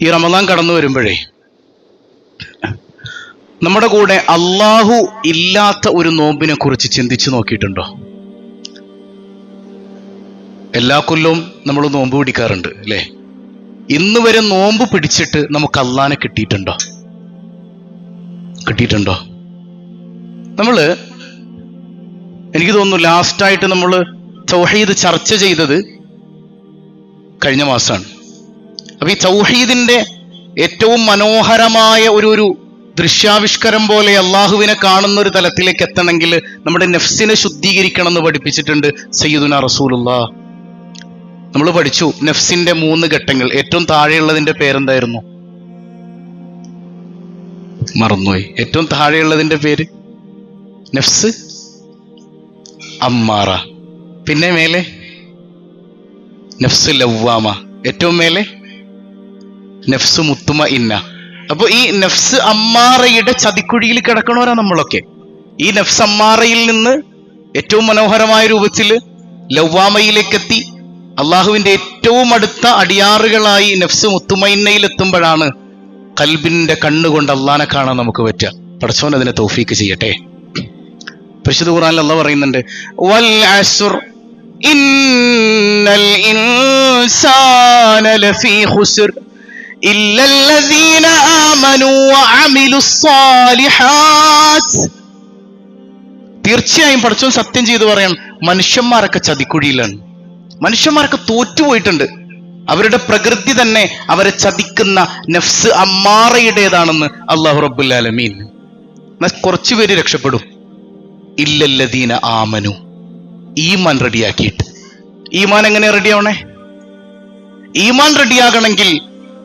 ഈ റമദാൻ കടന്നു വരുമ്പോഴേ നമ്മുടെ കൂടെ അള്ളാഹു ഇല്ലാത്ത ഒരു നോമ്പിനെ കുറിച്ച് ചിന്തിച്ചു നോക്കിയിട്ടുണ്ടോ? എല്ലാ കൊല്ലവും നമ്മൾ നോമ്പ് പിടിക്കാറുണ്ട് അല്ലേ? ഇന്ന് വരെ നോമ്പ് പിടിച്ചിട്ട് നമുക്ക് അള്ളാനെ കിട്ടിയിട്ടുണ്ടോ? കിട്ടിയിട്ടുണ്ടോ? നമ്മൾ എനിക്ക് തോന്നുന്നു ലാസ്റ്റായിട്ട് നമ്മൾ തൗഹീദ് ചർച്ച ചെയ്തത് കഴിഞ്ഞ മാസമാണ് അപ്പൊ ഈ തൗഹീദിന്റെ ഏറ്റവും മനോഹരമായ ഒരു ഒരു ദൃശ്യാവിഷ്കരം പോലെ അള്ളാഹുവിനെ കാണുന്ന ഒരു തലത്തിലേക്ക് എത്തണമെങ്കിൽ നമ്മുടെ നെഫ്സിനെ ശുദ്ധീകരിക്കണം എന്ന് പഠിപ്പിച്ചിട്ടുണ്ട് സയ്യിദുന റസൂലുള്ള നമ്മൾ പഠിച്ചു നെഫ്സിന്റെ മൂന്ന് ഘട്ടങ്ങൾ. ഏറ്റവും താഴെയുള്ളതിന്റെ പേരെന്തായിരുന്നു? മറന്നുപോയി. ഏറ്റവും താഴെയുള്ളതിന്റെ പേര്? നെഫ്സ്? അമ്മാറ. പിന്നെ മേലെ? നെഫ്സ് ലവ്വാമ. ഏറ്റവും മേലെ? നഫ്സ് മുത്തുമ ഇന്ന അപ്പൊ ഈ നഫ്സ് അമ്മാറയുടെ ചതിക്കുഴിയിൽ കിടക്കണവരാ നമ്മളൊക്കെ. ഈ നഫ്സ് അമ്മാറയിൽ നിന്ന് ഏറ്റവും മനോഹരമായ രൂപത്തിൽ ലവ്വാമയിലേക്ക് എത്തി അള്ളാഹുവിന്റെ ഏറ്റവും അടുത്ത അടിയാറുകളായി നഫ്സ് മുത്തുമൈന്നയിൽ കൽബിന്റെ കണ്ണുകൊണ്ട് അള്ളാനെ കാണാൻ നമുക്ക് പറ്റുക. പടച്ചോൻ അതിനെ തൗഫീക്ക് ചെയ്യട്ടെ. പരിശുദ്ധ ഖുർആനിൽ അള്ളാഹ് പറയുന്നുണ്ട് വൽ ഇന്നൽ ഇൻസാന ലഫീ ഇല്ലല്ലദീന ആമനു വഅമിലുസ്സാലിഹാത്ത്. തീർച്ചയായും പഠിച്ചോ സത്യം ചെയ്തു പറയണം മനുഷ്യന്മാരൊക്കെ ചതിക്കുഴിയിലാണ്. മനുഷ്യന്മാരൊക്കെ തോറ്റുപോയിട്ടുണ്ട്. അവരുടെ പ്രകൃതി തന്നെ അവരെ ചതിക്കുന്ന നഫ്സ് അമ്മാറയുടേതാണെന്ന് അള്ളാഹു റബ്ബുല്ലാലമീൻ കുറച്ചു പേര് രക്ഷപ്പെടും. ഇല്ലല്ലദീന ആമനു. ഈമാൻ റെഡിയാക്കിയിട്ട്. ഈമാൻ എങ്ങനെ റെഡിയാവണേ? ഈമാൻ റെഡിയാകണമെങ്കിൽ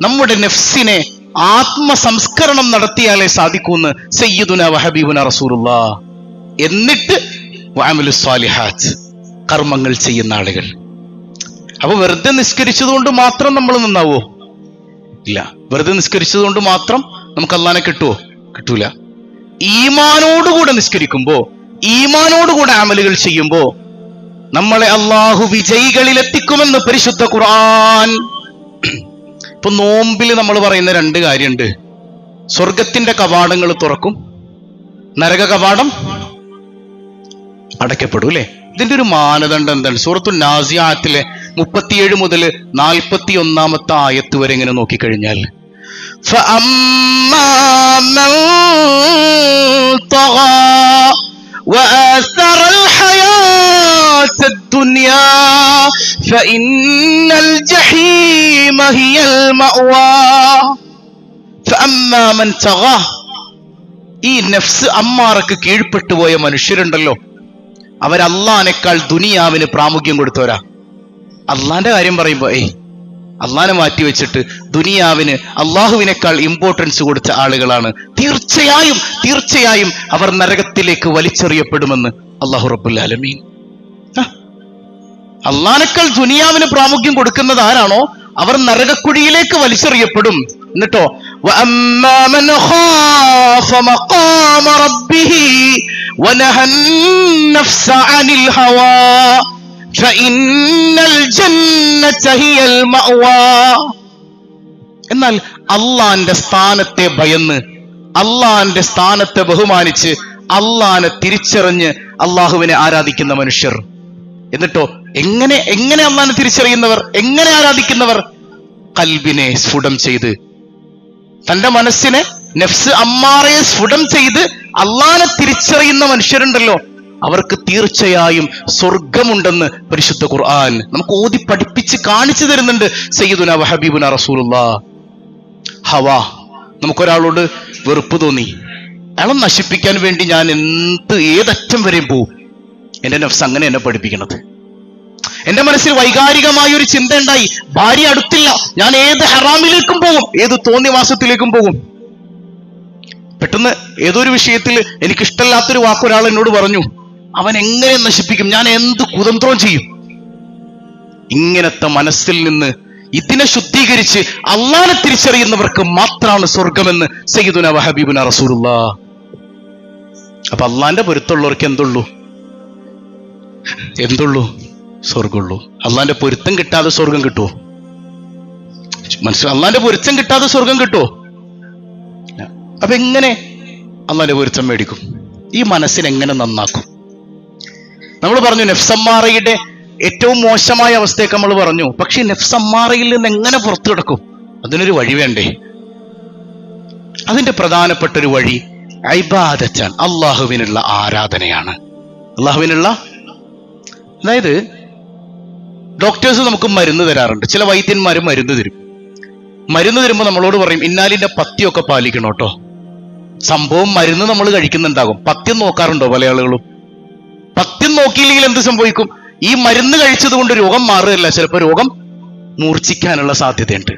നമ്മുടെ നെഫ്സിനെ ആത്മസംസ്കരണം നടത്തിയാലേ സാധിക്കൂന്ന് സയ്യിദുന വഹബീബുന റസൂലുള്ള. എന്നിട്ട് സ്വാലിഹാത്ത് കർമ്മങ്ങൾ ചെയ്യുന്ന ആളുകൾ. അപ്പൊ വെറുതെ നിസ്കരിച്ചതുകൊണ്ട് മാത്രം നമ്മൾ നന്നാവോ? ഇല്ല. വെറുതെ നിസ്കരിച്ചതുകൊണ്ട് മാത്രം നമുക്ക് അള്ളാനെ കിട്ടുവോ? കിട്ടൂല. ഈമാനോടുകൂടെ നിസ്കരിക്കുമ്പോ ഈമാനോടുകൂടെ അമലുകൾ ചെയ്യുമ്പോ നമ്മളെ അള്ളാഹു വിജയികളിൽ എത്തിക്കുമെന്ന് പരിശുദ്ധ ഖുർആൻ ഇപ്പൊ നോമ്പിൽ നമ്മൾ പറയുന്ന രണ്ട് കാര്യമുണ്ട് സ്വർഗത്തിന്റെ കവാടങ്ങൾ തുറക്കും നരക കവാടം അടയ്ക്കപ്പെടും അല്ലെ ഇതിന്റെ ഒരു മാനദണ്ഡം എന്താണ് സൂറത്തു നാസിയാത്തിലെ മുപ്പത്തിയേഴ് മുതൽ നാൽപ്പത്തി ഒന്നാമത്തെ ആയത്ത് വരെ ഇങ്ങനെ നോക്കിക്കഴിഞ്ഞാൽ فأما من طغى وآثر الحياة الدنيا فإن الجحيم هي المأوى فأما من طغى ഈ നഫ്സ് അമ്മാറക്ക് കീഴ്പ്പെട്ടു പോയ മനുഷ്യരുണ്ടല്ലോ അവരല്ലാനേക്കാൾ ദുനിയാവിന് പ്രാമുഖ്യം കൊടുത്തവരാ അള്ളാന്റെ കാര്യം പറയുമ്പോ ഏയ് അള്ളാനെ മാറ്റി വെച്ചിട്ട് ദുനിയാവിന് അള്ളാഹുവിനേക്കാൾ ഇമ്പോർട്ടൻസ് കൊടുത്ത ആളുകളാണ് തീർച്ചയായും തീർച്ചയായും അവർ നരകത്തിലേക്ക് വലിച്ചെറിയപ്പെടുമെന്ന് അള്ളാഹു റബ്ബുൽ ആലമീൻ അള്ളാനക്കൾ ദുനിയാവിന് പ്രാമുഖ്യം കൊടുക്കുന്നത് ആരാണോ? അവർ നരകക്കുഴിയിലേക്ക് വലിച്ചെറിയപ്പെടും. എന്നിട്ടോ എന്നാൽ അള്ളാന്റെ സ്ഥാനത്തെ ഭയന്ന് അള്ളാന്റെ സ്ഥാനത്തെ ബഹുമാനിച്ച് അള്ളാനെ തിരിച്ചറിഞ്ഞ് അള്ളാഹുവിനെ ആരാധിക്കുന്ന മനുഷ്യർ. എന്നിട്ടോ എങ്ങനെ എങ്ങനെ അള്ളാനെ തിരിച്ചറിയുന്നവർ എങ്ങനെ ആരാധിക്കുന്നവർ? കൽബിനെ സ്ഫുടം ചെയ്ത് തന്റെ മനസ്സിനെ നഫ്സ് അമ്മാറയെ സ്ഫുടം ചെയ്ത് അള്ളാനെ തിരിച്ചറിയുന്ന മനുഷ്യരുണ്ടല്ലോ. അവർക്ക് തീർച്ചയായും സ്വർഗമുണ്ടെന്ന് പരിശുദ്ധ ഖുർആൻ നമുക്ക് ഓതി പഠിപ്പിച്ച് കാണിച്ചു തരുന്നുണ്ട്. സയ്യിദുന വഹബീബുന റസൂലുള്ള. ഹവാ നമുക്കൊരാളോട് വെറുപ്പ് തോന്നി. അയാളെ നശിപ്പിക്കാൻ വേണ്ടി ഞാൻ എന്ത് ഏതറ്റം വരെയും പോവും? എന്റെ നഫ്സ് അങ്ങനെ എന്നെ പഠിപ്പിക്കണത്. എന്റെ മനസ്സിൽ വൈകാരികമായ ഒരു ചിന്ത ഉണ്ടായി. ഭാര്യ അടുത്തില്ല. ഞാൻ ഏത് ഹറാമിലേക്കും പോകും. ഏത് തോന്നിവാസത്തിലേക്കും പോകും. പെട്ടെന്ന് ഏതൊരു വിഷയത്തിൽ എനിക്ക് ഇഷ്ടമില്ലാത്തൊരു വാക്ക് ഒരാൾ എന്നോട് പറഞ്ഞു അവൻ എങ്ങനെ നശിപ്പിക്കും? ഞാൻ എന്ത് കുതന്ത്രം ചെയ്യും? ഇങ്ങനത്തെ മനസ്സിൽ നിന്ന് ഇതിനെ ശുദ്ധീകരിച്ച് അള്ളാനെ തിരിച്ചറിയുന്നവർക്ക് മാത്രമാണ് സ്വർഗമെന്ന് സയ്യിദുന വഹബീബുന റസൂലുള്ള. അപ്പൊ അള്ളാന്റെ പൊരുത്തുള്ളവർക്ക് എന്തുള്ളൂ? എന്തുള്ളൂ? സ്വർഗമുള്ളൂ അള്ളാന്റെ പൊരുത്തം കിട്ടാതെ സ്വർഗം കിട്ടുമോ മനസ്സിലാ അള്ളാന്റെ പൊരുത്തം കിട്ടാതെ സ്വർഗം കിട്ടുമോ അപ്പൊ എങ്ങനെ അള്ളാന്റെ പൊരുത്തം മേടിക്കും? ഈ മനസ്സിനെങ്ങനെ നന്നാക്കും? നമ്മൾ പറഞ്ഞു നെഫ്സമ്മാറയുടെ ഏറ്റവും മോശമായ അവസ്ഥയൊക്കെ നമ്മൾ പറഞ്ഞു. പക്ഷെ നെഫ്സമ്മാറയിൽ നിന്ന് എങ്ങനെ പുറത്തു കിടക്കും? അതിനൊരു വഴി വേണ്ടേ? അതിന്റെ പ്രധാനപ്പെട്ട ഒരു വഴി ഐബാദച്ചാൻ അള്ളാഹുവിനുള്ള ആരാധനയാണ്. അള്ളാഹുവിനുള്ള അതായത് ഡോക്ടേഴ്സ് നമുക്ക് മരുന്ന് തരാറുണ്ട്. ചില വൈദ്യന്മാർ മരുന്ന് തരും. മരുന്ന് തരുമ്പോൾ നമ്മളോട് പറയും ഇന്നാലിന്റെ പത്യമൊക്കെ പാലിക്കണം കേട്ടോ. സംഭവം മരുന്ന് നമ്മൾ കഴിക്കുന്നുണ്ടാകും. പത്യം നോക്കാറുണ്ടോ പല ആളുകളും? പത്യം നോക്കിയില്ലെങ്കിൽ എന്ത് സംഭവിക്കും? ഈ മരുന്ന് കഴിച്ചത് കൊണ്ട് രോഗം മാറുകയല്ല. ചിലപ്പോൾ രോഗം മൂർച്ഛിക്കാനുള്ള സാധ്യതയുണ്ട്.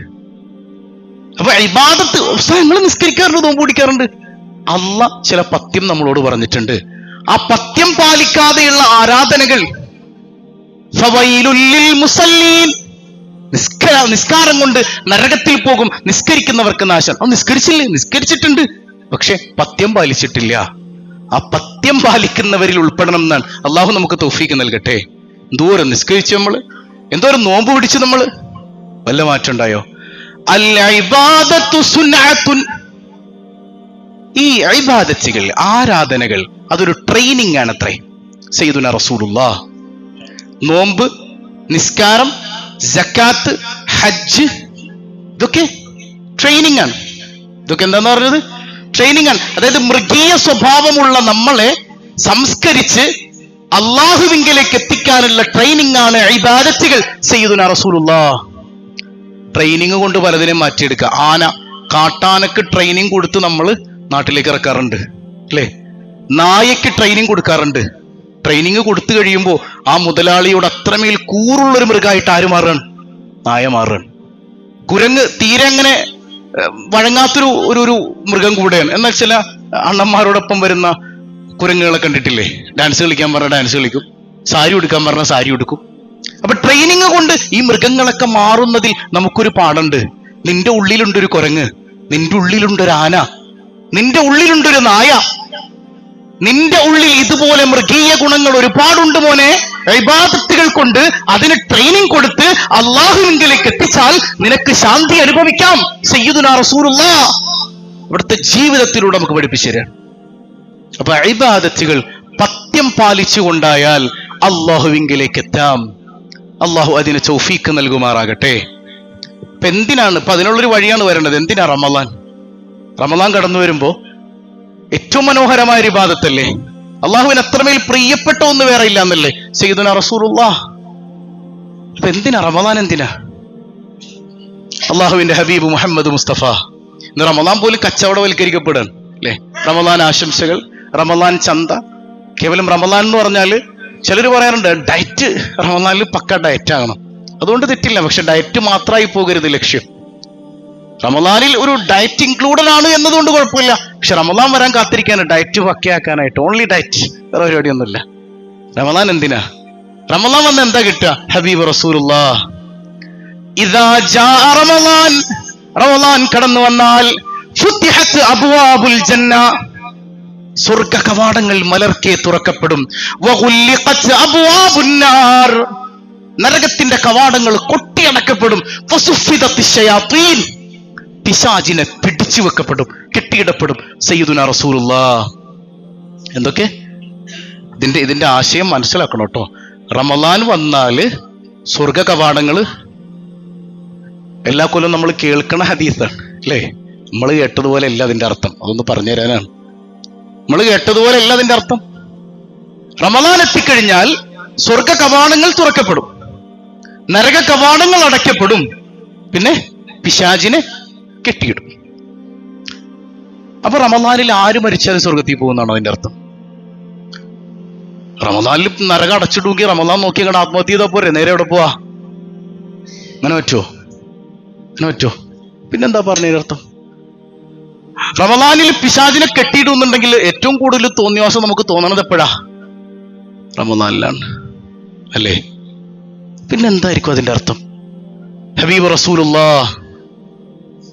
അപ്പൊ ഇബാദത്ത് ഞങ്ങൾ നിസ്കരിക്കാറുണ്ട് നോമ്പ് പിടിക്കാറുണ്ട്. അല്ല ചില പത്യം നമ്മളോട് പറഞ്ഞിട്ടുണ്ട്. ആ പത്യം പാലിക്കാതെയുള്ള ആരാധനകൾ മുസല്ലീൻ. നിസ്കാര കൊണ്ട് നരകത്തിൽ പോകും നിസ്കരിക്കുന്നവർക്ക് നാശം. അത് നിസ്കരിച്ചില്ലേ? നിസ്കരിച്ചിട്ടുണ്ട്. പക്ഷെ പത്യം പാലിച്ചിട്ടില്ല. ആ പത്യം പാലിക്കുന്നവരിൽ ഉൾപ്പെടണം എന്നാണ്. അള്ളാഹു നമുക്ക് തൗഫീക്ക് നൽകട്ടെ. എന്തോരം നിസ്കരിച്ചു നമ്മൾ എന്തോരം നോമ്പ് പിടിച്ചു നമ്മൾ വല്ല മാറ്റം ഉണ്ടായോ. ഈ ഇബാദത്തുകൾ ആരാധനകൾ അതൊരു ട്രെയിനിങ് ആണ് അത്രേ സയ്യിദുന റസൂലുള്ളാ. നോമ്പ് നിസ്കാരം ജക്കാത്ത് ഹജ്ജ് ഇതൊക്കെ ട്രെയിനിങ് ആണ്. ഇതൊക്കെ എന്താന്ന് പറഞ്ഞത്? ട്രെയിനിങ് ആണ്. അതായത് മൃഗീയ സ്വഭാവമുള്ള നമ്മളെ സംസ്കരിച്ച് അള്ളാഹുവിങ്കിലേക്ക് എത്തിക്കാനുള്ള ട്രെയിനിങ് ആണ് ഇബാദത്തുകൾ. സയ്യിദുന റസൂലുള്ള ട്രെയിനിങ് കൊണ്ട് പലതിനെ മാറ്റിയെടുക്കുക. ആന കാട്ടാനക്ക് ട്രെയിനിങ് കൊടുത്ത് നമ്മൾ നാട്ടിലേക്ക് ഇറക്കാറുണ്ട്. അല്ലേ? നായക്ക് ട്രെയിനിങ് കൊടുക്കാറുണ്ട്. ട്രെയിനിങ് കൊടുത്തു കഴിയുമ്പോൾ ആ മുതലാളിയോട് അത്രമേൽ കൂറുള്ളൊരു മൃഗമായിട്ട് ആര് മാറുകയാണ്? നായ മാറുകയാണ്. കുരങ്ങ് തീരെ അങ്ങനെ വഴങ്ങാത്തൊരു ഒരു ഒരു മൃഗം കൂടെയാണ്. എന്നാൽ ചില അണ്ണന്മാരോടൊപ്പം വരുന്ന കുരങ്ങുകളെ കണ്ടിട്ടില്ലേ? ഡാൻസ് കളിക്കാൻ പറഞ്ഞ ഡാൻസ് കളിക്കും. സാരി ഉടുക്കാൻ പറഞ്ഞ സാരി ഉടുക്കും. അപ്പൊ ട്രെയിനിങ് കൊണ്ട് ഈ മൃഗങ്ങളൊക്കെ മാറുന്നതിൽ നമുക്കൊരു പാടുണ്ട്. നിന്റെ ഉള്ളിലുണ്ട് ഒരു കുരങ്ങ് നിന്റെ ഉള്ളിലുണ്ട് ഒരു ആന നിന്റെ ഉള്ളിലുണ്ട് ഒരു നായ നിന്റെ ഉള്ളിൽ ഇതുപോലെ മൃഗീയ ഗുണങ്ങൾ ഒരുപാടുണ്ട് മോനെ. ഇബാദത്തുകൾ കൊണ്ട് അതിന് ട്രെയിനിങ് കൊടുത്ത് അള്ളാഹുവിങ്കിലേക്ക് എത്തിച്ചാൽ നിനക്ക് ശാന്തി അനുഭവിക്കാം. സയ്യിദുനാ റസൂലുള്ള. ഇവിടുത്തെ ജീവിതത്തിലൂടെ നമുക്ക് പഠിപ്പിച്ചു തരാം. അപ്പൊ ഇബാദത്തുകൾ പത്യം പാലിച്ചുകൊണ്ടായാൽ അള്ളാഹുവിങ്കിലേക്ക് എത്താം. അള്ളാഹു അതിന് ചൗഫീക്ക് നൽകുമാറാകട്ടെ. ഇപ്പൊ എന്തിനാണ്? ഇപ്പൊ അതിനുള്ളൊരു വഴിയാണ് വരേണ്ടത്. എന്തിനാ റമലാൻ റമലാൻ കടന്നു വരുമ്പോ ഏറ്റവും മനോഹരമായ ഒരു ഇബാദത്തല്ലേ അള്ളാഹുവിന് അത്രമേൽ പ്രിയപ്പെട്ട ഒന്ന് വേറെ ഇല്ല എന്നല്ലേ? സയ്യിദുന റസൂലുള്ളാ. അപ്പൊ എന്തിനാ? റമദാൻ എന്തിനാ? അള്ളാഹുവിന്റെ ഹബീബ് മുഹമ്മദ് മുസ്തഫ. ഇന്ന് റമദാൻ പോലും കച്ചവടവൽക്കരിക്കപ്പെടുകയാണ് അല്ലേ? റമദാൻ ആശംസകൾ റമദാൻ ചന്ത. കേവലം റമദാൻ എന്ന് പറഞ്ഞാൽ ചിലർ പറയാറുണ്ട് ഡയറ്റ് റമദാനിൽ പക്ക ഡയറ്റ് ആകണം. അതുകൊണ്ട് തെറ്റില്ല പക്ഷെ ഡയറ്റ് മാത്രമായി പോകരുത് ലക്ഷ്യം. റമദാനിൽ ഒരു ഡയറ്റ് ഇൻക്ലൂഡഡ് ആണ് എന്നതുകൊണ്ട് കുഴപ്പമില്ല. പക്ഷെ റമദാൻ വരാൻ കാത്തിരിക്കാൻ ഡയറ്റ് പക്കയാക്കാനായിട്ട് ഓൺലി ഡയറ്റ് വേറെ പരിപാടിയൊന്നുമില്ല. റമദാൻ എന്തിനാ? റമദാൻ വന്ന് എന്താ കിട്ടുക? ഹബീബ് റസൂലുള്ള ഇതാ ജാ റമദാൻ. റമദാൻ കടന്നു വന്നാൽ ഫുത്തിഹത്ത് അബ്വാബുൽ ജന്ന. സ്വർഗ കവാടങ്ങൾ മലർക്കെ തുറക്കപ്പെടും. നരകത്തിന്റെ കവാടങ്ങൾ കൊട്ടിയടക്കപ്പെടും. പിശാചിനെ പിടിച്ചു വെക്കപ്പെടും കെട്ടിയിടപ്പെടും. സയ്യിദുന റസൂലുള്ള. എന്തൊക്കെ? ഇതിന്റെ ഇതിന്റെ ആശയം മനസ്സിലാക്കണം കേട്ടോ. റമലാൻ വന്നാൽ സ്വർഗ കവാടങ്ങൾ എല്ലാ കൊല്ലം നമ്മൾ കേൾക്കണ ഹദീസാണ് അല്ലേ? നമ്മൾ കേട്ടതുപോലെ അല്ല അതിന്റെ അർത്ഥം. അതൊന്ന് പറഞ്ഞു തരാനാണ്. നമ്മൾ കേട്ടതുപോലെ അല്ല അതിന്റെ അർത്ഥം. റമലാൻ എത്തിക്കഴിഞ്ഞാൽ സ്വർഗ കവാടങ്ങൾ തുറക്കപ്പെടും. നരക കവാടങ്ങൾ അടയ്ക്കപ്പെടും. പിന്നെ പിശാചിനെ കെട്ടിയിടും. അപ്പൊ റമദാനിൽ ആര് മരിച്ചാലും സ്വർഗത്തിൽ പോകുന്നതാണോ അതിന്റെ അർത്ഥം? റമദാനിൽ നരകം അടച്ചിടുമെങ്കിൽ റമദാൻ നോക്കി കണ്ട ആത്മഹത്യ ചെയ്താൽ പോരെ? നേരെ എവിടെ പോവാ? അങ്ങനെ പറ്റുമോ അങ്ങനെ പറ്റുമോ പിന്നെന്താ പറഞ്ഞതിന്റെ അർത്ഥം? റമദാനിൽ പിശാചിനെ കെട്ടിയിടുന്നുണ്ടെങ്കിൽ ഏറ്റവും കൂടുതൽ തോന്നിയവാസം നമുക്ക് തോന്നണത് എപ്പോഴാ? റമദാനിലാണ്. അല്ലേ? പിന്നെന്തായിരിക്കും അതിന്റെ അർത്ഥം? ഹബീബ് റസൂലുള്ള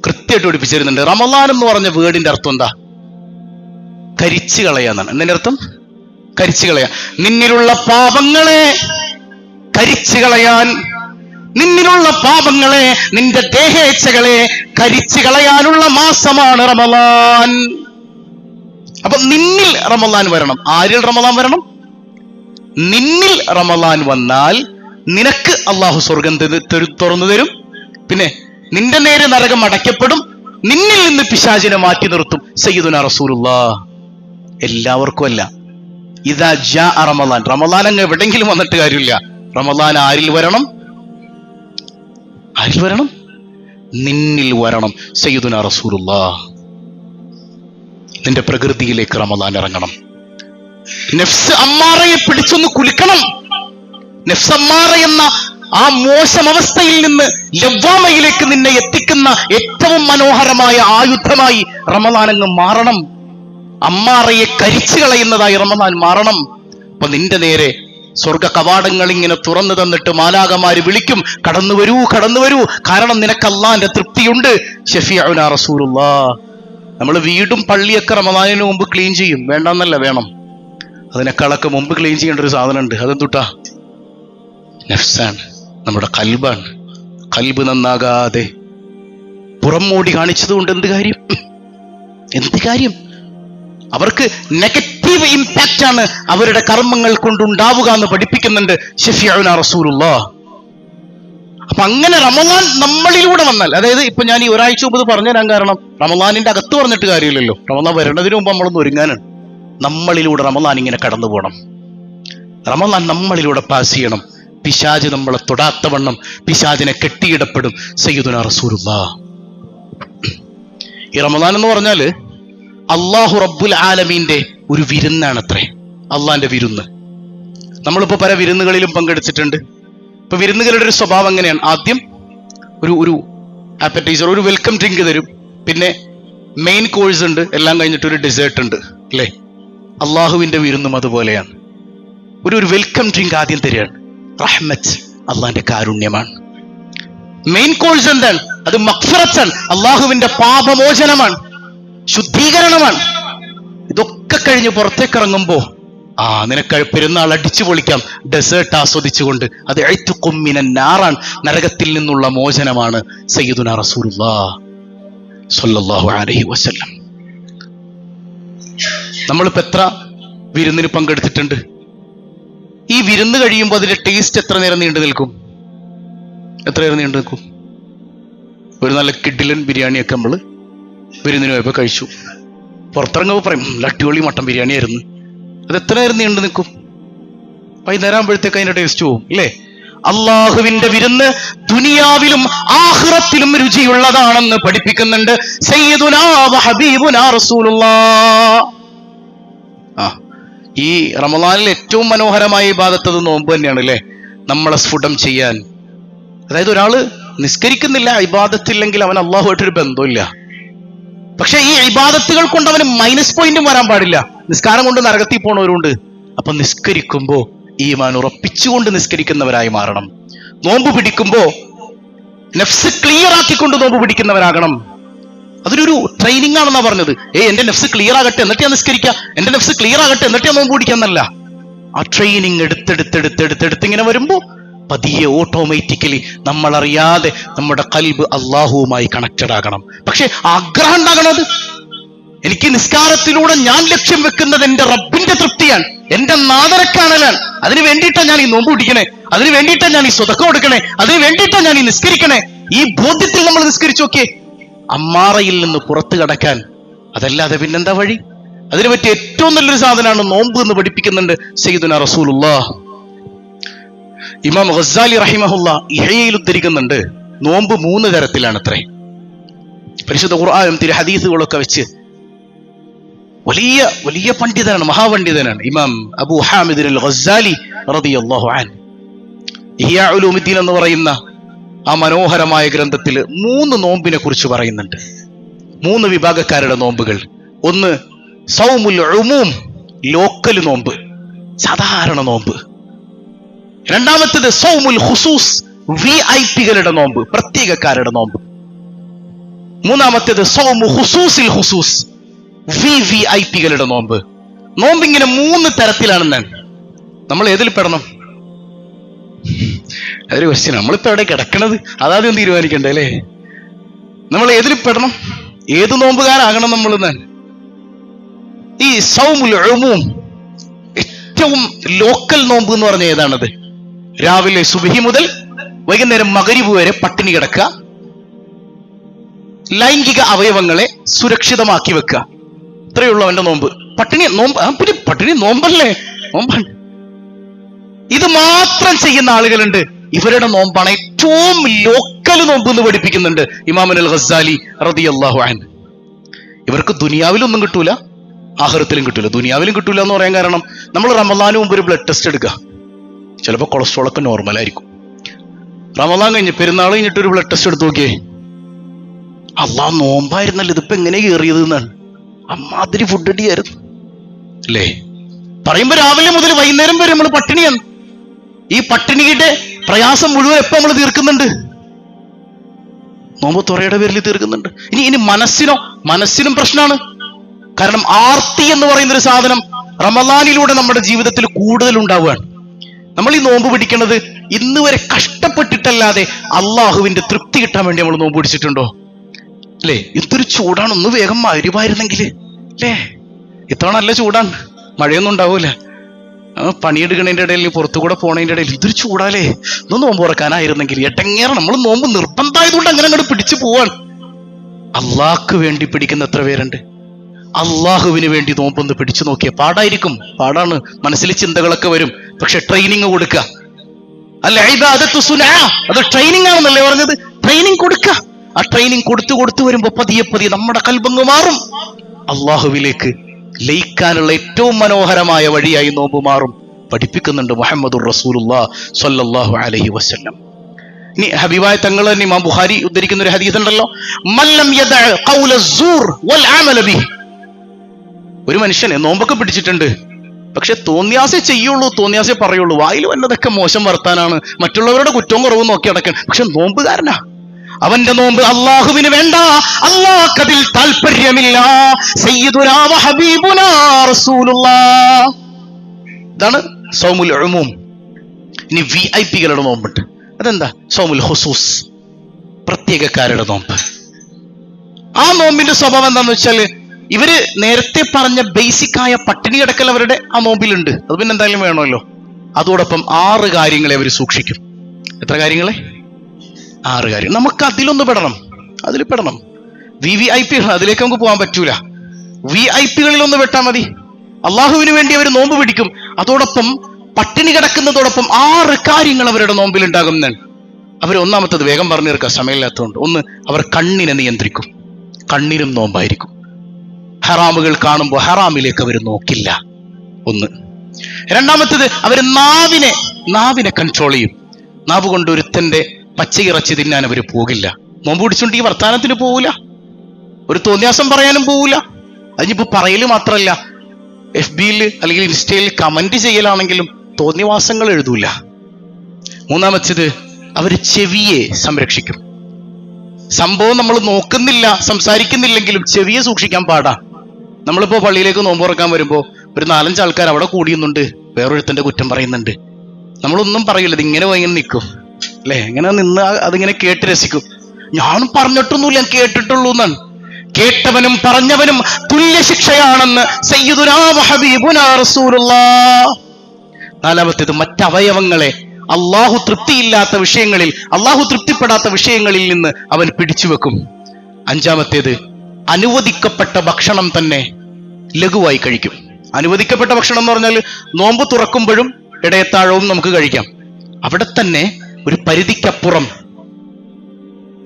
കൃത്യമായിട്ട് പഠിപ്പിച്ചിരുന്നുണ്ട്. റമദാൻ എന്ന് പറഞ്ഞ വേർഡിന്റെ അർത്ഥം എന്താ? കരിച്ചു കളയാന്നാണ്. എന്തിന്റെ അർത്ഥം? കരിച്ചു കളയാ. നിന്നിലുള്ള പാപങ്ങളെ കരിച്ചു കളയാൻ നിന്നിലുള്ള പാപങ്ങളെ നിന്റെ ദേഹേച്ഛകളെ കരിച്ചു കളയാനുള്ള മാസമാണ് റമദാൻ. അപ്പൊ നിന്നിൽ റമദാൻ വരണം. ആരിൽ റമദാൻ വരണം? നിന്നിൽ റമദാൻ വന്നാൽ നിനക്ക് അള്ളാഹു സ്വർഗം തുറന്നു തരും. പിന്നെ നിന്റെ നേരെ നരകം അടയ്ക്കപ്പെടും. നിന്നിൽ നിന്ന് പിശാചിനെ മാറ്റി നിർത്തും. സയ്യിദുന റസൂലുള്ള. എല്ലാവർക്കും അല്ല. ഇതാ ജാ റമലാൻ റമദാൻ അങ്ങ് എവിടെങ്കിലും വന്നിട്ട് കാര്യമില്ല. റമദാൻ ആരിൽ വരണം? ആരിൽ വരണം? നിന്നിൽ വരണം. സയ്യിദുന റസൂലുള്ള. നിന്റെ പ്രകൃതിയിലേക്ക് റമദാൻ ഇറങ്ങണം. നെഫ്സ് അമ്മാറയെ പിടിച്ചൊന്ന് കുലുക്കണം. നെഫ്സ് അമ്മാറ എന്ന ആ മോശം അവസ്ഥയിൽ നിന്ന് ലവ്വാമയിലേക്ക് നിന്നെ എത്തിക്കുന്ന ഏറ്റവും മനോഹരമായ ആയുധമായി റമദാൻ അങ്ങ് മാറണം. അമ്മാറയെ കരിച്ചു കളയുന്നതായി റമദാൻ മാറണം. അപ്പൊ നിന്റെ നേരെ സ്വർഗ കവാടങ്ങൾ ഇങ്ങനെ തുറന്നു തന്നിട്ട് മാലാകമാര് വിളിക്കും കടന്നു വരൂ കടന്നു വരൂ. കാരണം നിനക്ക് അള്ളാന്റെ തൃപ്തിയുണ്ട്. ഷഫിഅന നമ്മൾ വീടും പള്ളിയൊക്കെ റമദാനിന് മുമ്പ് ക്ലീൻ ചെയ്യും. വേണ്ടെന്നല്ല വേണം. അതിനേക്കാളൊക്കെ മുമ്പ് ക്ലീൻ ചെയ്യേണ്ട ഒരു സാധനമുണ്ട്. അതെന്തുട്ടാ? നെഫ്സാണ്. നമ്മുടെ കൽബാണ്. കൽബ് നന്നാകാതെ പുറം മൂടി കാണിച്ചതുകൊണ്ട് എന്ത് കാര്യം? എന്ത് കാര്യം? അവർക്ക് നെഗറ്റീവ് ഇമ്പാക്റ്റ് ആണ് അവരുടെ കർമ്മങ്ങൾ കൊണ്ടുണ്ടാവുക എന്ന് പഠിപ്പിക്കുന്നുണ്ട് ഷെഫിയാവിന റസൂലുള്ള അപ്പൊ അങ്ങനെ റമലാൻ നമ്മളിലൂടെ വന്നാൽ അതായത് ഇപ്പൊ ഞാൻ ഈ ഒരാഴ്ച മുമ്പ് ഇത് പറഞ്ഞു തരാൻ കാരണം റമലാനിന്റെ അകത്ത് പറഞ്ഞിട്ട് കാര്യമില്ലല്ലോ. റമലാൻ വരുന്നതിന് മുമ്പ് നമ്മളൊന്ന് ഒരുങ്ങാനാണ്. നമ്മളിലൂടെ റമലാൻ ഇങ്ങനെ കടന്നു പോകണം റമലാൻ നമ്മളിലൂടെ പാസ് ചെയ്യണം. പിശാജ് നമ്മളെ തൊടാത്ത വണ്ണം പിശാജിനെ കെട്ടിയിടപ്പെടും സയ്യിദുന റസൂലുള്ള. ഈ റമദാൻ എന്ന് പറഞ്ഞാൽ അള്ളാഹു റബ്ബുൽ ആലമീന്റെ ഒരു വിരുന്നാണ് അത്രേ അള്ളാന്റെ വിരുന്ന്. നമ്മളിപ്പോ പല വിരുന്നുകളിലും പങ്കെടുത്തിട്ടുണ്ട്. ഇപ്പൊ വിരുന്നുകളുടെ ഒരു സ്വഭാവം എങ്ങനെയാണ്? ആദ്യം ഒരു ഒരു ആപ്പറ്റൈസർ ഒരു വെൽക്കം ഡ്രിങ്ക് തരും. പിന്നെ മെയിൻ കോഴ്സ് ഉണ്ട്. എല്ലാം കഴിഞ്ഞിട്ട് ഒരു ഡെസേർട്ട് ഉണ്ട്. അല്ലേ? അള്ളാഹുവിന്റെ വിരുന്നും അതുപോലെയാണ്. ഒരു ഒരു വെൽക്കം ഡ്രിങ്ക് ആദ്യം തരികയാണ്. റഹ്മത്ത് അള്ളാന്റെ കാരുണ്യമാണ്. മെയിൻ കോഴ്സ് എന്താണ്? അത് മക്ഫറത്താണ്. അള്ളാഹുവിന്റെ പാപമോചനമാണ്. ശുദ്ധീകരണമാണ്. ഇതൊക്കെ കഴിഞ്ഞ് പുറത്തേക്ക് ഇറങ്ങുമ്പോ ആ നിനക്ക് പെരുന്നാൾ അടിച്ചു പൊളിക്കാം. ഡെസേർട്ട് ആസ്വദിച്ചുകൊണ്ട് അത് എഴുത്തുകൊമ്മിന നാറാൻ നരകത്തിൽ നിന്നുള്ള മോചനമാണ് സയ്യിദുന റസൂലുള്ളാ സ്വല്ലല്ലാഹു അലൈഹി വസല്ലം. എത്ര വിരുന്നിന് പങ്കെടുത്തിട്ടുണ്ട്? ഈ വിരുന്ന് കഴിയുമ്പോൾ അതിന്റെ ടേസ്റ്റ് എത്ര നേരം നീണ്ടു നിൽക്കും? എത്ര നേരം നീണ്ടു നിൽക്കും? ഒരു നല്ല കിഡിലൻ ബിരിയാണിയൊക്കെ നമ്മൾ വിരുന്നിന് പോയപ്പോൾ കഴിച്ചു. പുറത്തിറങ്ങുമ്പോൾ പറയും ലട്ടിയോളി മട്ടൻ ബിരിയാണി ആയിരുന്നു അത് എത്ര നേരം നീണ്ടു നിൽക്കും? വൈകുന്നേരം ആകുമ്പോഴത്തേക്ക് അതിന്റെ ടേസ്റ്റ് പോവും അല്ലേ അള്ളാഹുവിന്റെ വിരുന്ന് ദുനിയാവിലും ആഹ്റത്തിലും രുചിയുള്ളതാണെന്ന് പഠിപ്പിക്കുന്നുണ്ട് സയ്യിദുനാ ഹബീബുനാ റസൂലുള്ളാ. ആ ഈ റമദാനിൽ ഏറ്റവും മനോഹരമായ ഇബാദത്തത് നോമ്പ് തന്നെയാണ് അല്ലേ? നമ്മളെ സ്ഫുടം ചെയ്യാൻ. അതായത് ഒരാൾ നിസ്കരിക്കുന്നില്ല ഇബാദത്തില്ലെങ്കിൽ അവൻ അള്ളാഹുമായിട്ടൊരു ബന്ധമില്ല പക്ഷെ ഈ ഇബാദത്തുകൾ കൊണ്ട് അവന് മൈനസ് പോയിന്റും വരാൻ പാടില്ല. നിസ്കാരം കൊണ്ട് നരകത്തിൽ പോണവരുണ്ട്. അപ്പൊ നിസ്കരിക്കുമ്പോ ഈ മാൻ ഉറപ്പിച്ചുകൊണ്ട് നിസ്കരിക്കുന്നവരായി മാറണം. നോമ്പ് പിടിക്കുമ്പോ നെഫ്സ് ക്ലിയർ ആക്കിക്കൊണ്ട് നോമ്പ് പിടിക്കുന്നവരാകണം. അതിനൊരു ട്രെയിനിങ് ആണെന്നാ പറഞ്ഞത്. ഏ എന്റെ നെഫ്സ് ക്ലിയർ ആകട്ടെ എന്നിട്ട് ഞാൻ നിസ്കരിക്കുക എന്റെ നെഫ്സ് ക്ലിയർ ആകട്ടെ എന്നിട്ട് ഞാൻ നോമ്പ് പിടിക്കാന്നല്ല. ആ ട്രെയിനിങ് എടുത്തെടുത്തെടുത്തെടുത്ത് ഇങ്ങനെ വരുമ്പോ പതിയെ ഓട്ടോമാറ്റിക്കലി നമ്മൾ അറിയാതെ നമ്മുടെ കൽബ് അള്ളാഹുവുമായി കണക്റ്റഡ് ആകണം. പക്ഷെ ആഗ്രഹം ഉണ്ടാകണത് എനിക്ക് നിസ്കാരത്തിലൂടെ ഞാൻ ലക്ഷ്യം വെക്കുന്നത് എന്റെ റബ്ബിന്റെ തൃപ്തിയാണ് എന്റെ നാദരെ കാണലാണ് അതിന് വേണ്ടിയിട്ടാണ് ഞാൻ ഈ നോമ്പ് പിടിക്കണേ അതിന് വേണ്ടിയിട്ടാണ് ഞാൻ ഈ സ്വതക്കം കൊടുക്കണേ അതിന് വേണ്ടിയിട്ടാണ് ഞാൻ ഈ നിസ്കരിക്കണേ. ഈ ബോധ്യത്തിൽ നമ്മൾ നിസ്കരിച്ചു നോക്കിയേ അമ്മാറയിൽ നിന്ന് പുറത്തു കടക്കാൻ അതല്ലാതെ പിന്നെന്താ വഴി? അതിനു പറ്റിയ ഏറ്റവും നല്ലൊരു സാധനമാണ് നോമ്പ് എന്ന് പഠിപ്പിക്കുന്നുണ്ട് സയ്യിദുന റസൂലുള്ളാ. ഇമാം ഗസാലി റഹിമഹുല്ല ഇഹയിൽ ഉദ്ധരിക്കുന്നുണ്ട്. നോമ്പ് മൂന്ന് തരത്തിലാണ് അത്രേ പരിശുദ്ധ ഖുർആാനും തിരു ഹദീസുകളൊക്കെ വെച്ച് വലിയ വലിയ പണ്ഡിതനാണ് മഹാപണ്ഡിതനാണ് ഇമാം അബു ഹാമിദ് അൽ ഗസാലി റളിയല്ലാഹു അൻ ഇഹ്യാ ഉലൂമുദ്ദീൻ എന്ന് പറയുന്ന ആ മനോഹരമായ ഗ്രന്ഥത്തിൽ മൂന്ന് നോമ്പിനെ കുറിച്ച് പറയുന്നുണ്ട്. മൂന്ന് വിഭാഗക്കാരുടെ നോമ്പുകൾ. ഒന്ന് സൗമുൽ ഉമൂം ലോക്കൽ നോമ്പ് സാധാരണ നോമ്പ്. രണ്ടാമത്തത് സൗമുൽ ഹുസൂസ് വി ഐ പികളുടെ നോമ്പ് പ്രത്യേകക്കാരുടെ നോമ്പ്. മൂന്നാമത്തേത് സൗമു ഹുസൂസിൽ ഹുസൂസ് വി വി ഐ പികളുടെ നോമ്പ്. നോമ്പിങ്ങനെ മൂന്ന് തരത്തിലാണെന്ന് നമ്മൾ ഏതിൽ പെടണം? അതൊരു ക്വസ്റ്റ്യൻ നമ്മളിപ്പോ എവിടെ കിടക്കണത്? അതാദ്യം തീരുമാനിക്കണ്ടേ അല്ലേ? നമ്മൾ ഏതിൽ പെടണം? ഏത് നോമ്പുകാരാകണം നമ്മൾ എന്നാൽ ഈ ഉമൂം ഏറ്റവും ലോക്കൽ നോമ്പ് എന്ന് പറഞ്ഞ ഏതാണത്? രാവിലെ സുബഹി മുതൽ വൈകുന്നേരം മകരിവ് വരെ പട്ടിണി കിടക്കുക. ലൈംഗിക അവയവങ്ങളെ സുരക്ഷിതമാക്കി വെക്കുക. ഇത്രയുള്ള അവന്റെ നോമ്പ്. പട്ടിണി നോമ്പ് പിന്നെ പട്ടിണി നോമ്പല്ലേ? നോമ്പാണ് ഇത് മാത്രം ചെയ്യുന്ന ആളുകളുണ്ട്. ഇവരുടെ നോമ്പാണ് ഏറ്റവും ലോക്കൽ നോമ്പ് എന്ന് പഠിപ്പിക്കുന്നുണ്ട് ഇമാമൻ അൽ ഹസാലി റളിയല്ലാഹു അള്ളാഹു ഇവർക്ക് ദുനിയാവിലൊന്നും കിട്ടൂല ആഹൃത്തിലും കിട്ടൂല. ദുനിയാവിലും കിട്ടൂല എന്ന് പറയാൻ കാരണം നമ്മൾ റമദാന് മുമ്പ് ഒരു ബ്ലഡ് ടെസ്റ്റ് എടുക്കുക. ചിലപ്പോൾ കൊളസ്ട്രോൾ ഒക്കെ നോർമൽ ആയിരിക്കും. റമദാൻ കഴിഞ്ഞ് പെരുന്നാൾ കഴിഞ്ഞിട്ട് ഒരു ബ്ലഡ് ടെസ്റ്റ് എടുത്ത് നോക്കിയേ. അള്ളാ നോമ്പായിരുന്നല്ലോ. ഇതിപ്പോ എങ്ങനെ കയറിയത് എന്നാണ്. അമ്മാതിരി ഫുഡ് അടിയായിരുന്നു. അല്ലേ? പറയുമ്പോ രാവിലെ മുതൽ വൈകുന്നേരം വരെ നമ്മൾ പട്ടിണിയാണ്. ഈ പട്ടിണിയുടെ പ്രയാസം മുഴുവൻ എപ്പോ നമ്മൾ തീർക്കുന്നുണ്ട്? നോമ്പ് തുറയുടെ പേരിൽ തീർക്കുന്നുണ്ട്. ഇനി ഇനി മനസ്സിനോ മനസ്സിനും പ്രശ്നമാണ് കാരണം ആർത്തി എന്ന് പറയുന്ന ഒരു സാധനം റമദാനിലൂടെ നമ്മുടെ ജീവിതത്തിൽ കൂടുതൽ ഉണ്ടാവുകയാണ്. നമ്മൾ ഈ നോമ്പ് പിടിക്കുന്നത് ഇന്ന് വരെ കഷ്ടപ്പെട്ടിട്ടല്ലാതെ അള്ളാഹുവിന്റെ തൃപ്തി കിട്ടാൻ വേണ്ടി നമ്മൾ നോമ്പ് പിടിച്ചിട്ടുണ്ടോ? അല്ലേ? ഇത്തൊരു ചൂടാണ്. ഒന്ന് വേഗം മരുവായിരുന്നെങ്കിൽ അല്ലേ? ഇത്തവണ നല്ല ചൂടാണ്. മഴയൊന്നും ഉണ്ടാവൂല. ആ, പണിയെടുക്കണതിന്റെ ഇടയിൽ പുറത്തു കൂടെ പോണതിന്റെ ഇടയിൽ ഇതൊരു ചൂടാലേ. ഒന്ന് നോമ്പ് തുറക്കാനായിരുന്നെങ്കിൽ എട്ടങ്ങേറെ നമ്മൾ നോമ്പ് നിർബന്ധമായതുകൊണ്ട് അങ്ങനെ അങ്ങോട്ട് പിടിച്ചു പോവാണ്. അള്ളാഹ്ക്ക് വേണ്ടി പിടിക്കുന്ന എത്ര പേരുണ്ട്? അള്ളാഹുവിന് വേണ്ടി നോമ്പൊന്ന് പിടിച്ചു നോക്കിയ പാടായിരിക്കും. പാടാണ്. മനസ്സിൽ ചിന്തകളൊക്കെ വരും. പക്ഷെ ട്രെയിനിങ് കൊടുക്കുക അല്ല സുനാ. അത് ട്രെയിനിങ് ആണെന്നല്ലേ പറഞ്ഞത്? ട്രെയിനിങ് കൊടുക്ക. ആ ട്രെയിനിങ് കൊടുത്തു കൊടുത്തു വരുമ്പോ പതിയെ പതിയെ നമ്മുടെ കൽബങ്ങ് മാറും. അള്ളാഹുവിലേക്ക് ലയിക്കാനുള്ള ഏറ്റവും മനോഹരമായ വഴിയായി നോമ്പ് മാറും. പഠിപ്പിക്കുന്നുണ്ട് മുഹമ്മദുർ റസൂലുല്ലാ സല്ലല്ലാഹു അലൈഹി വസല്ലം. ഇനി ഹബീബായ തങ്ങൾ തന്നെ മാം ബുഖാരി ഉദ്ധരിക്കുന്ന ഒരു ഹദീസ് ഉണ്ടല്ലോ. മല്ലം വൽ അമല ഒരു മനുഷ്യനെ നോമ്പൊക്കെ പിടിച്ചിട്ടുണ്ട്. പക്ഷെ തോന്നിയാസേ ചെയ്യുള്ളൂ തോന്നിയാസേ പറയുള്ളൂ. വായിൽ വന്നതൊക്കെ മോശം വർത്താനാണ്. മറ്റുള്ളവരുടെ കുറ്റവും കുറവും നോക്കി അടക്കണം പക്ഷെ നോമ്പുകാരനാ. അവന്റെ നോമ്പ് അള്ളാഹുവിന് വേണ്ട. താല്പര്യമില്ല വ ഹബീബുനാ റസൂലുള്ളാ. ഇതാണ് സൗമുൽ ഉമൂം. ഇനി വി ഐ പികളുടെ നോമ്പുണ്ട്. അതെന്താ? സൗമുൽ ഹുസൂസ് പ്രത്യേകക്കാരുടെ നോമ്പ്. ആ നോമ്പിന്റെ സ്വഭാവം എന്താന്ന് വെച്ചാൽ ഇവർ നേരത്തെ പറഞ്ഞ ബേസിക് ആയ പട്ടിണി കിടക്കൽ അവരുടെ ആ നോമ്പിലുണ്ട്. അത് പിന്നെ എന്തായാലും വേണമല്ലോ. അതോടൊപ്പം ആറ് കാര്യങ്ങളെ അവർ സൂക്ഷിക്കും. എത്ര കാര്യങ്ങളെ? ആറ് കാര്യം. നമുക്ക് അതിലൊന്ന് പെടണം. അതിൽ പെടണം. വി വി ഐ പി അതിലേക്ക് നമുക്ക് പോകാൻ പറ്റൂല. വി ഐ പികളിൽ ഒന്ന് പെട്ടാൽ മതി. അള്ളാഹുവിന് വേണ്ടി അവർ നോമ്പ് പിടിക്കും. അതോടൊപ്പം പട്ടിണി കിടക്കുന്നതോടൊപ്പം ആറ് കാര്യങ്ങൾ അവരുടെ നോമ്പിൽ ഉണ്ടാകുന്നതാണ് അവർ ഒന്നാമത്തത് വേഗം പറഞ്ഞു തീർക്കുക. സമയമില്ലാത്തതുകൊണ്ട്. ഒന്ന് അവർ കണ്ണിനെ നിയന്ത്രിക്കും. കണ്ണിനും നോമ്പായിരിക്കും. ഹറാമുകൾ കാണുമ്പോൾ ഹറാമിലേക്ക് അവർ നോക്കില്ല. ഒന്ന്. രണ്ടാമത്തത് അവർ നാവിനെ നാവിനെ കൺട്രോൾ ചെയ്യും. നാവ് കൊണ്ട് ഒരുത്തന്റെ പച്ചയിറച്ചി തിന്നാൻ അവർ പോകില്ല. നോമ്പ് പിടിച്ചുകൊണ്ട് ഈ വർത്താനത്തിന് പോവില്ല ഒരു തോന്നിയാസം പറയാനും പോവില്ല അതിനിപ്പോ പറയൽ മാത്രമല്ല എഫ് ബിയിൽ അല്ലെങ്കിൽ ഇൻസ്റ്റയിൽ കമന്റ് ചെയ്യലാണെങ്കിലും തോന്നിവാസങ്ങൾ എഴുതൂല. മൂന്നാമത്തേത് അവർ ചെവിയെ സംരക്ഷിക്കും. സംഭവം നമ്മൾ നോക്കുന്നില്ല സംസാരിക്കുന്നില്ലെങ്കിലും ചെവിയെ സൂക്ഷിക്കാൻ പാടാ. നമ്മളിപ്പോ പള്ളിയിലേക്ക് നോമ്പ് തുറക്കാൻ വരുമ്പോ ഒരു നാലഞ്ച് ആൾക്കാർ അവിടെ കൂടിയുന്നുണ്ട്. വേറൊരുത്തന്റെ കുറ്റം പറയുന്നുണ്ട്. നമ്മളൊന്നും പറയില്ല ഇതിങ്ങനെ പോയി നിൽക്കും. അല്ലെ? ഇങ്ങനെ നിന്ന് അതിങ്ങനെ കേട്ട് രസിക്കും. ഞാനും പറഞ്ഞിട്ടൊന്നുമില്ല കേട്ടിട്ടുള്ളൂ എന്നാണ്. കേട്ടവനും പറഞ്ഞവനും തുല്യ ശിക്ഷയാണെന്ന് നാലാമത്തേത് മറ്റവയവങ്ങളെ അള്ളാഹു തൃപ്തിയില്ലാത്ത വിഷയങ്ങളിൽ അള്ളാഹു തൃപ്തിപ്പെടാത്ത വിഷയങ്ങളിൽ നിന്ന് അവൻ പിടിച്ചുവെക്കും അഞ്ചാമത്തേത് അനുവദിക്കപ്പെട്ട ഭക്ഷണം തന്നെ ലഘുവായി കഴിക്കും. അനുവദിക്കപ്പെട്ട ഭക്ഷണം എന്ന് പറഞ്ഞാൽ നോമ്പ് തുറക്കുമ്പോഴും ഇടയത്താഴവും നമുക്ക് കഴിക്കാം. അവിടെ തന്നെ ഒരു പരിധിക്കപ്പുറം.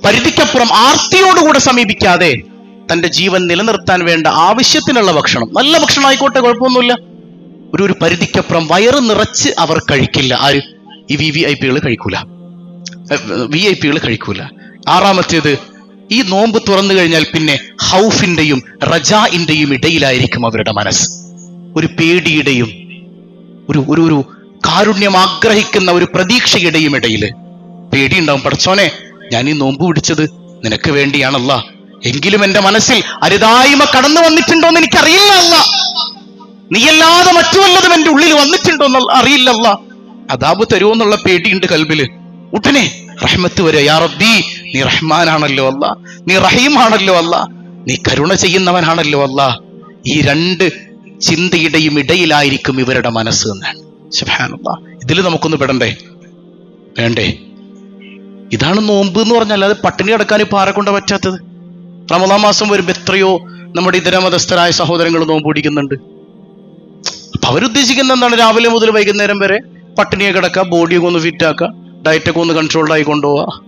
പരിധിക്കപ്പുറം ആർത്തിയോടുകൂടെ സമീപിക്കാതെ തന്റെ ജീവൻ നിലനിർത്താൻ വേണ്ട ആവശ്യത്തിനുള്ള ഭക്ഷണം. നല്ല ഭക്ഷണം ആയിക്കോട്ടെ കുഴപ്പമൊന്നുമില്ല. ഒരു ഒരു പരിധിക്കപ്പുറം വയറ് നിറച്ച് അവർ കഴിക്കില്ല. ആര്? ഈ വി വി ഐ പികൾ കഴിക്കൂല. വി ഐ പികൾ കഴിക്കൂല. ആറാമത്തേത് ഈ നോമ്പ് തുറന്നു കഴിഞ്ഞാൽ പിന്നെ ഹൗഫിന്റെയും റജാഇന്റെയും ഇടയിലായിരിക്കും അവരുടെ മനസ്സ്. ഒരു പേടിയുടെയും ഒരു ഒരു ഒരു കാരുണ്യം ആഗ്രഹിക്കുന്ന ഒരു പ്രതീക്ഷയുടെയും ഇടയിൽ. പേടിയുണ്ടാവും പടച്ചോനെ ഞാൻ ഈ നോമ്പ് പിടിച്ചത് നിനക്ക് വേണ്ടിയാണല്ല. എങ്കിലും എന്റെ മനസ്സിൽ അരുതായ്മ കടന്നു വന്നിട്ടുണ്ടോ എന്ന് എനിക്കറിയില്ല അല്ല. നീയല്ലാതെ മറ്റു വല്ലതും എന്റെ ഉള്ളിൽ വന്നിട്ടുണ്ടോ എന്ന് അറിയില്ലല്ല അതാബ് തരുമെന്നുള്ള പേടിയുണ്ട് കൽബിൽ. ഉടനെ റഹ്മത്ത് വരെ യാ റബ്ബി നീ റഹ്മാനാണല്ലോ അല്ല. നീ റഹീമാണല്ലോ അല്ല. നീ കരുണ ചെയ്യുന്നവനാണല്ലോ അല്ല. ഈ രണ്ട് ചിന്തയുടെയും ഇടയിലായിരിക്കും ഇവരുടെ മനസ്സ് എന്നാണ്. സുബ്ഹാനല്ലാ. ഇതിൽ നമുക്കൊന്ന് പെടണ്ടേ? വേണ്ടേ? ഇതാണ് നോമ്പ് എന്ന് പറഞ്ഞാൽ അത് പട്ടിണി കിടക്കാൻ ഇപ്പൊ ആരെ കൊണ്ട് പറ്റാത്തത്. റമദാൻ മാസം വരുമ്പോ എത്രയോ നമ്മുടെ ഇതര മതസ്ഥരായ സഹോദരങ്ങൾ നോമ്പ് പിടിക്കുന്നുണ്ട്. അപ്പൊ അവരുദ്ദേശിക്കുന്ന എന്താണ്? രാവിലെ മുതൽ വൈകുന്നേരം വരെ പട്ടിണിയെ കിടക്കുക ബോഡിയൊക്കെ ഒന്ന് ഫിറ്റാക്കുക ഡയറ്റൊക്കെ ഒന്ന് കൺട്രോൾഡ് ആയി കൊണ്ടുപോവുക.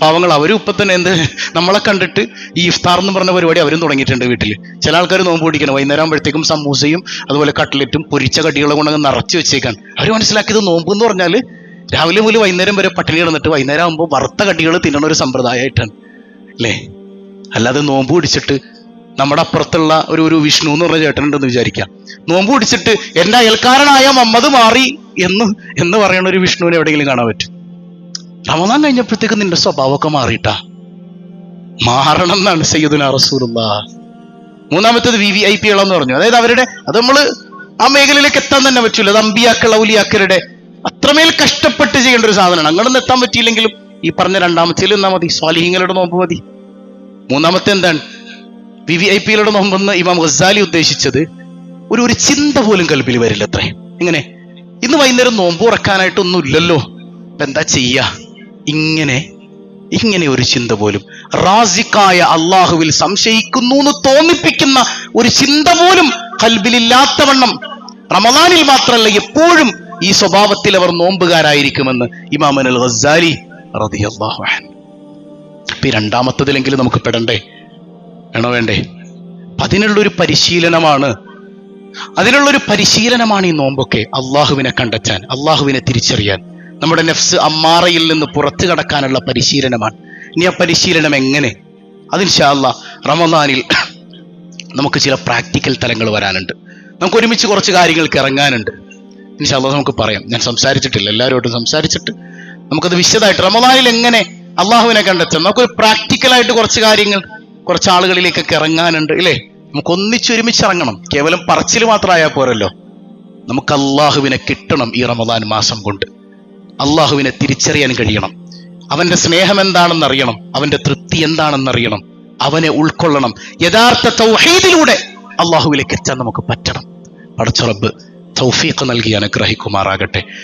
പാവങ്ങൾ അവരും ഇപ്പൊ തന്നെ എന്ത് നമ്മളെ കണ്ടിട്ട് ഈ ഇഫ്താർ എന്ന് പറഞ്ഞ പരിപാടി അവരും തുടങ്ങിയിട്ടുണ്ട് വീട്ടിൽ. ചില ആൾക്കാർ നോമ്പ് പിടിക്കണം. വൈകുന്നേരം ആകുമ്പോഴത്തേക്കും സമൂസയും അതുപോലെ കട്ട്ലറ്റും പൊരിച്ച കടികളെ കൊണ്ടങ്ങ് നിറച്ച് വെച്ചേക്കാണ്. അവർ മനസ്സിലാക്കിയത് നോമ്പ് എന്ന് പറഞ്ഞാൽ രാവിലെ മുതൽ വൈകുന്നേരം വരെ പട്ടിണി കിടന്നിട്ട് വൈകുന്നേരം ആകുമ്പോൾ വറുത്ത കടികൾ തിന്നണ ഒരു സമ്പ്രദായമായിട്ടാണ്. അല്ലേ? അല്ലാതെ നോമ്പ് പിടിച്ചിട്ട് നമ്മുടെ അപ്പുറത്തുള്ള ഒരു ഒരു വിഷ്ണു എന്ന് പറഞ്ഞ ചേട്ടനുണ്ടെന്ന് വിചാരിക്കാം. നോമ്പ് പിടിച്ചിട്ട് എന്റെ അയൽക്കാരനായ മമ്മത് മാറി എന്ന് എന്ന് പറയുന്ന ഒരു വിഷ്ണുവിനെ എവിടെയെങ്കിലും കാണാൻ പറ്റും. റമദാൻ കഴിഞ്ഞപ്പോഴത്തേക്ക് നിന്റെ സ്വഭാവമൊക്കെ മാറിയിട്ടാ. മാറണം എന്നാണ് സയ്യിദുന റസൂലുള്ള. മൂന്നാമത്തേത് വി വി ഐ പി എന്ന് പറഞ്ഞു. അതായത് അവരുടെ അത് നമ്മൾ ആ മേഖലയിലേക്ക് എത്താൻ തന്നെ പറ്റില്ല അത് അമ്പിയാക്കൾ ഔലിയാക്കരുടെ അത്രമേൽ കഷ്ടപ്പെട്ട് ചെയ്യേണ്ട ഒരു സാധനമാണ്. അങ്ങനൊന്നും എത്താൻ പറ്റിയില്ലെങ്കിലും ഈ പറഞ്ഞ രണ്ടാമത്തേൽ എന്നാ മതി. സ്വാലിഹിങ്ങളുടെ നോമ്പ് മതി. മൂന്നാമത്തെ എന്താണ്? വി വി ഐ പിയിലൂടെ നോമ്പെന്ന് ഇമാം ഗസാലി ഉദ്ദേശിച്ചത് ഒരു ഒരു ചിന്ത പോലും കൽബിൽ വരില്ല അത്രേ ഇങ്ങനെ ഇന്ന് വൈകുന്നേരം നോമ്പ് ഉറക്കാനായിട്ടൊന്നും ഇല്ലല്ലോ എന്താ ചെയ്യാ? ഇങ്ങനെ ഇങ്ങനെ ഒരു ചിന്ത പോലും. റാസിക്കായ അള്ളാഹുവിൽ സംശയിക്കുന്നു എന്ന് തോന്നിപ്പിക്കുന്ന ഒരു ചിന്ത പോലും കൽബിലില്ലാത്തവണ്ണം റമദാനിൽ മാത്രമല്ല എപ്പോഴും ഈ സ്വഭാവത്തിൽ അവർ നോമ്പുകാരായിരിക്കുമെന്ന് ഇമാമൻ അൽ ഗസാലി റതി അൻഹു. ഇപ്പൊ രണ്ടാമത്തതിലെങ്കിലും നമുക്ക് പെടണ്ടേ? വേണോ വേണ്ടേ? അതിനുള്ളൊരു പരിശീലനമാണ് അതിനുള്ളൊരു പരിശീലനമാണ് ഈ നോമ്പൊക്കെ. അള്ളാഹുവിനെ കണ്ടെത്താൻ അള്ളാഹുവിനെ തിരിച്ചറിയാൻ. നമ്മുടെ നെഫ്സ് അമ്മാറയിൽ നിന്ന് പുറത്തു കടക്കാനുള്ള പരിശീലനമാണ്. ഇനി ആ പരിശീലനം എങ്ങനെ? അതിൻഷാല്ല റമദാനിൽ നമുക്ക് ചില പ്രാക്ടിക്കൽ തലങ്ങൾ വരാനുണ്ട്. നമുക്ക് ഒരുമിച്ച് കുറച്ച് കാര്യങ്ങൾക്ക് ഇറങ്ങാനുണ്ട്. ഇൻഷാല്ല നമുക്ക് പറയാം. ഞാൻ സംസാരിച്ചിട്ടില്ല. എല്ലാവരോടും സംസാരിച്ചിട്ട് നമുക്കത് വിശദമായിട്ട് റമദാനിൽ എങ്ങനെ അള്ളാഹുവിനെ കണ്ടെത്താം? നമുക്കൊരു പ്രാക്ടിക്കലായിട്ട് കുറച്ച് കാര്യങ്ങൾ കുറച്ച് ആളുകളിലേക്കൊക്കെ ഇറങ്ങാനുണ്ട് ഇല്ലേ? നമുക്ക് ഒന്നിച്ചൊരുമിച്ച് ഇറങ്ങണം. കേവലം പറച്ചിൽ മാത്രമായാൽ പോരല്ലോ. നമുക്ക് അള്ളാഹുവിനെ കിട്ടണം ഈ റമദാൻ മാസം കൊണ്ട്. അള്ളാഹുവിനെ തിരിച്ചറിയാൻ കഴിയണം. അവന്റെ സ്നേഹം എന്താണെന്ന് അറിയണം അവന്റെ തൃപ്തി എന്താണെന്ന് അറിയണം അവനെ ഉൾക്കൊള്ളണം. യഥാർത്ഥ തൗഹീദിലൂടെ അള്ളാഹുവിലേക്ക് എത്താൻ നമുക്ക് പറ്റണം. പടച്ചുറബ് തൗഫീഖ് നൽകി അനുഗ്രഹിക്കുമാറാകട്ടെ.